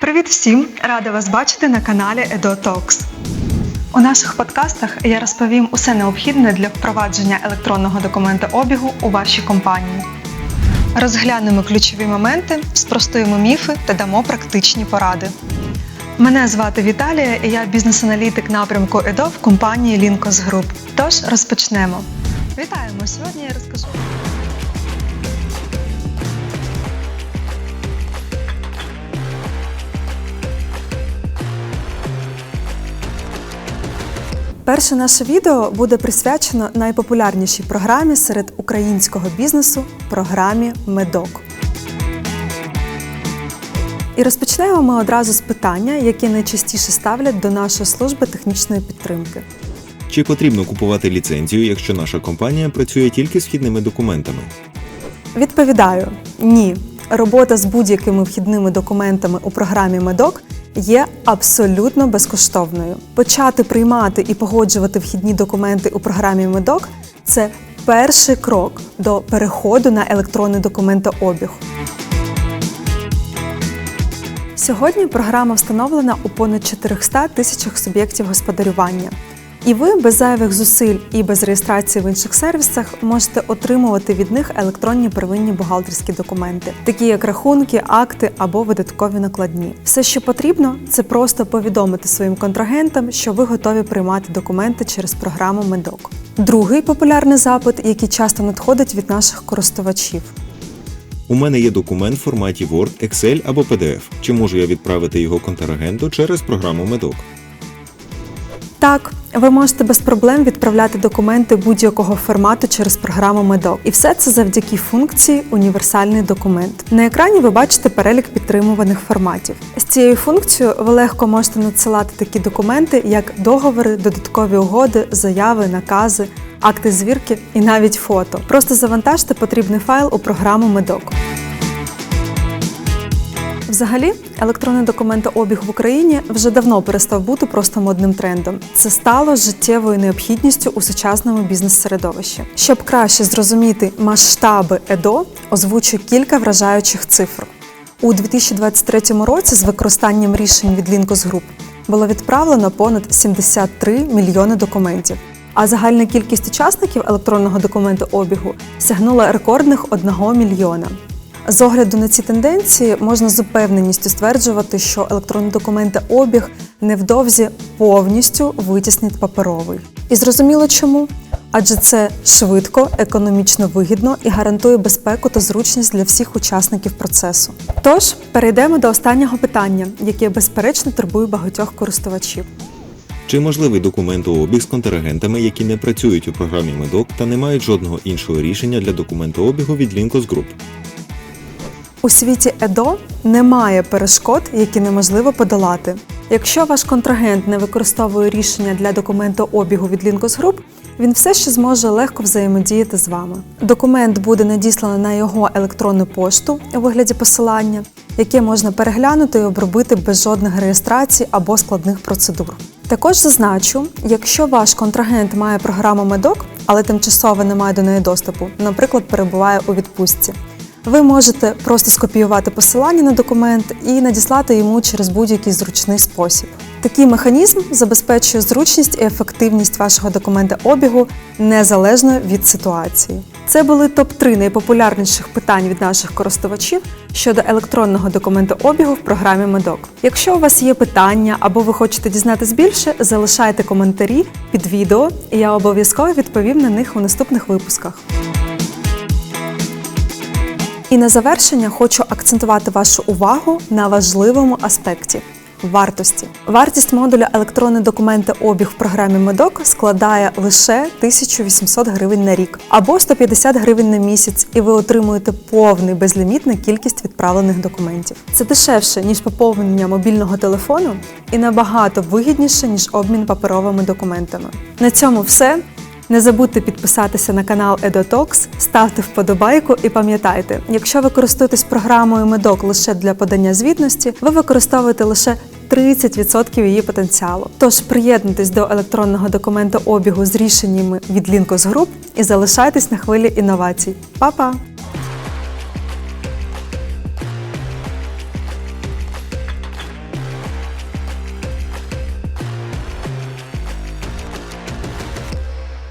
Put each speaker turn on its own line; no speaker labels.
Привіт всім! Рада вас бачити на каналі Edo Talks. У наших подкастах я розповім усе необхідне для впровадження електронного документообігу у вашій компанії. Розглянемо ключові моменти, спростуємо міфи та дамо практичні поради. Мене звати Віталія і я бізнес-аналітик напрямку EDO в компанії Linkos Group. Тож розпочнемо. Вітаємо! Сьогодні я розкажу. Перше наше відео буде присвячено найпопулярнішій програмі серед українського бізнесу програмі Медок. І розпочнемо ми одразу з питання, які найчастіше ставлять до нашої служби технічної підтримки.
Чи потрібно купувати ліцензію, якщо наша компанія працює тільки з вхідними документами?
Відповідаю: ні. Робота з будь-якими вхідними документами у програмі Медок є абсолютно безкоштовною. Почати приймати і погоджувати вхідні документи у програмі Медок це перший крок до переходу на електронний документообіг. Сьогодні програма встановлена у понад 400 тисячах суб'єктів господарювання. І ви без зайвих зусиль і без реєстрації в інших сервісах можете отримувати від них електронні первинні бухгалтерські документи, такі як рахунки, акти або видаткові накладні. Все, що потрібно, це просто повідомити своїм контрагентам, що ви готові приймати документи через програму Медок. Другий популярний запит, який часто надходить від наших користувачів.
У мене є документ в форматі Word, Excel або PDF. Чи можу я відправити його контрагенту через програму Медок?
Так, ви можете без проблем відправляти документи будь-якого формату через програму Медок. І все це завдяки функції Універсальний документ. На екрані ви бачите перелік підтримуваних форматів. З цією функцією ви легко можете надсилати такі документи, як договори, додаткові угоди, заяви, накази, акти звірки і навіть фото. Просто завантажте потрібний файл у програму Медок. Взагалі, електронний документообіг в Україні вже давно перестав бути просто модним трендом. Це стало життєвою необхідністю у сучасному бізнес-середовищі. Щоб краще зрозуміти масштаби ЕДО, озвучу кілька вражаючих цифр. У 2023 році з використанням рішень від Linkos Group було відправлено понад 73 мільйони документів. А загальна кількість учасників електронного документообігу сягнула рекордних 1 мільйона. З огляду на ці тенденції можна з упевненістю стверджувати, що електронний документообіг невдовзі повністю витіснить паперовий. І зрозуміло чому? Адже це швидко, економічно вигідно і гарантує безпеку та зручність для всіх учасників процесу. Тож перейдемо до останнього питання, яке безперечно турбує багатьох користувачів.
Чи можливий документообіг з контрагентами, які не працюють у програмі Медок та не мають жодного іншого рішення для документообігу від Linkos Group?
У світі ЕДО немає перешкод, які неможливо подолати. Якщо ваш контрагент не використовує рішення для документообігу від Linkos Group, він все ще зможе легко взаємодіяти з вами. Документ буде надіслано на його електронну пошту у вигляді посилання, яке можна переглянути і обробити без жодних реєстрацій або складних процедур. Також зазначу, якщо ваш контрагент має програму Медок, але тимчасово не має до неї доступу, наприклад, перебуває у відпустці. Ви можете просто скопіювати посилання на документ і надіслати йому через будь-який зручний спосіб. Такий механізм забезпечує зручність і ефективність вашого документообігу незалежно від ситуації. Це були топ-3 найпопулярніших питань від наших користувачів щодо електронного документообігу в програмі Медок. Якщо у вас є питання або ви хочете дізнатись більше, залишайте коментарі під відео, і я обов'язково відповім на них у наступних випусках. І на завершення хочу акцентувати вашу увагу на важливому аспекті. Вартості. Вартість модуля електронний документи обіг в програмі Медок складає лише 1800 гривень на рік або 150 гривень на місяць, і ви отримуєте повний безлімітну кількість відправлених документів. Це дешевше, ніж поповнення мобільного телефону, і набагато вигідніше, ніж обмін паперовими документами. На цьому все. Не забудьте підписатися на канал EdoTalks, ставте вподобайку і пам'ятайте, якщо ви користуєтесь програмою Медок лише для подання звітності, ви використовуєте лише 30% її потенціалу. Тож приєднуйтесь до електронного документообігу з рішеннями від Linkos Group і залишайтесь на хвилі інновацій. Па-па!